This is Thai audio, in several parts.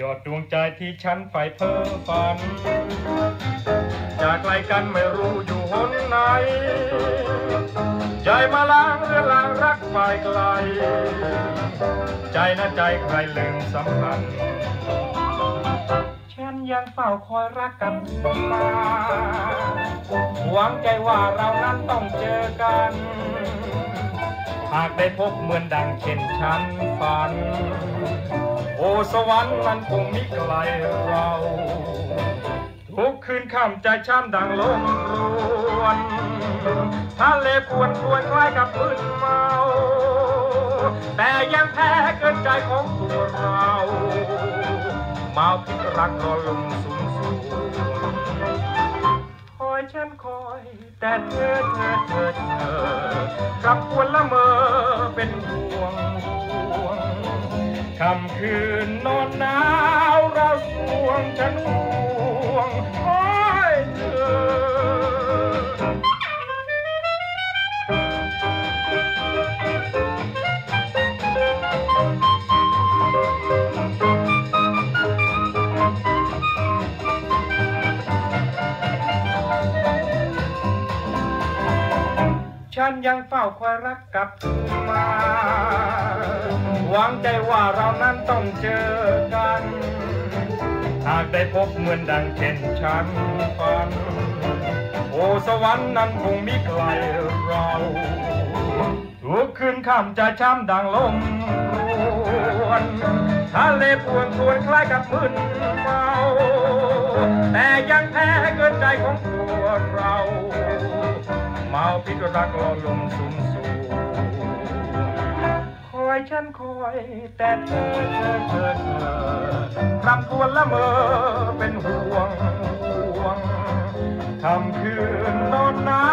ยอดดวงใจที่ฉันใฝ่เพ้อฝัน จากไกลกันไม่รู้อยู่หนไหน ใจมาล้างเรือลางรักไปไกล ใจนะใจใครลืมสัมพันธ์ฉันยังเฝ้าคอยรักกันมา หวังใจว่าเรานั้นต้องเจอกัน หากได้พบเหมือนดังเช่นฉันฝัน โอสวรรค์มันคงมิไกลเรา ทุกคืนค่ำใจช้ำดังลมรวนทะเลปวนปวนคล้ายกับมืนเมา แต่ยังแพ้เกินใจของตัวเราเมาพิษรักรอลมสูงสูงคอยฉันคอย แต่เธอเธอเธอเธอกลับควรละเมอ เป็นห่วงห่วงคำคืนนอนหนาวเราสวงฉันห่วง ฉันยังเฝ้าคอยรักกลับคืนมา หวังใจว่าเรานั้นต้องเจอกันหากได้พบเหมือนดังเช่นฉันฝัน โอ้สวรรค์นั้นคงมิไกลเราทุกคืนค่ำจะช้ำดังลมรวนทะเลปวนทวนคล้ายกับมึนเมาแต่ยังแพ้เกินใจของ เมาพิษรักรอลมสูงสูงคอยฉันคอยแต่เธอเธอเธอเธอรำควรละเมอเป็นห่วงห่วงทำคืนนอนหนา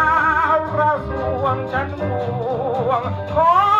วราสวงฉันห่วงขอ